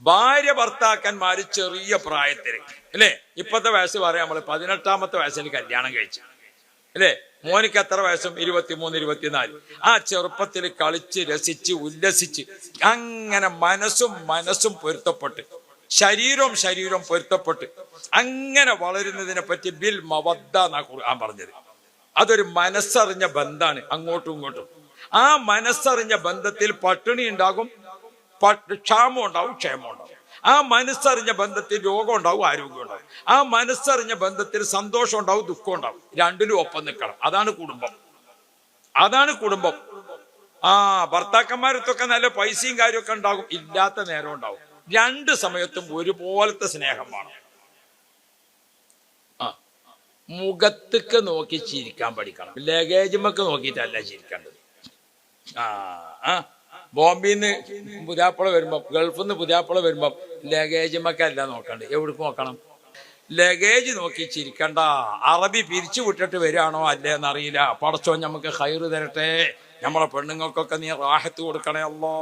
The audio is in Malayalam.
ഭാര്യ ഭർത്താക്കന്മാര് ചെറിയ പ്രായത്തിൽ അല്ലേ? ഇപ്പത്തെ വയസ്സ് പറയാം നമ്മൾ പതിനെട്ടാമത്തെ വയസ്സിൽ കല്യാണം കഴിച്ചു. അല്ലേ? മോനിക്ക് എത്ര വയസ്സും? ഇരുപത്തിമൂന്ന് ഇരുപത്തിനാല്. ആ ചെറുപ്പത്തിൽ കളിച്ച് രസിച്ച് ഉല്ലസിച്ച് അങ്ങനെ മനസ്സും മനസ്സും പൊരുത്തപ്പെട്ട് ശരീരവും ശരീരവും പൊരുത്തപ്പെട്ട് അങ്ങനെ വളരുന്നതിനെ പറ്റി ബിൽ മവദ്ദ എന്നാ ഖുർആൻ പറഞ്ഞത്. അതൊരു മനസ്സറിഞ്ഞ ബന്ധാണ്. അങ്ങോട്ടും ഇങ്ങോട്ടും. ആ മനസ്സറിഞ്ഞ ബന്ധത്തിൽ പട്ടിണി ഉണ്ടാകും ക്ഷാമം ഉണ്ടാവും ക്ഷേമം ഉണ്ടാവും. ആ മനസ്സറിഞ്ഞ ബന്ധത്തിൽ രോഗം ഉണ്ടാവും ആരോഗ്യം ഉണ്ടാവും. ആ മനസ്സറിഞ്ഞ ബന്ധത്തിൽ സന്തോഷം ഉണ്ടാവും ദുഃഖം ഉണ്ടാവും. രണ്ടിലും ഒപ്പം നിൽക്കണം. അതാണ് കുടുംബം. അതാണ് കുടുംബം. ആ ഭർത്താക്കന്മാരത്തൊക്കെ നല്ല പൈസയും കാര്യമൊക്കെ ഉണ്ടാകും. ഇല്ലാത്ത നേരം ഉണ്ടാവും. രണ്ട് സമയത്തും ഒരുപോലത്തെ സ്നേഹം വേണം. ആ മുഖത്തേക്ക് നോക്കി ചിരിക്കാൻ പഠിക്കണം. ലഗേജുമൊക്കെ നോക്കിയിട്ടല്ല ചിരിക്കേണ്ടത്. ആ ആ. ബോംബെന്ന് പുതിയാപ്പുഴ വരുമ്പം ഗൾഫിൽ നിന്ന് പുതിയാപ്പുഴ വരുമ്പം ലഗേജുമൊക്കെ അല്ല നോക്കണ്ടത് എവിടേക്ക് നോക്കണം? ലഗേജ് നോക്കി ചിരിക്കണ്ട. അറബി പിരിച്ചു വിട്ടിട്ട് വരികയാണോ അല്ലേ എന്നറിയില്ല. പടച്ചോ നമുക്ക് ഹൈറ് തരട്ടെ. നമ്മളെ പെണ്ണുങ്ങൾക്കൊക്കെ നീ റാഹത്ത് കൊടുക്കണേ അല്ലോ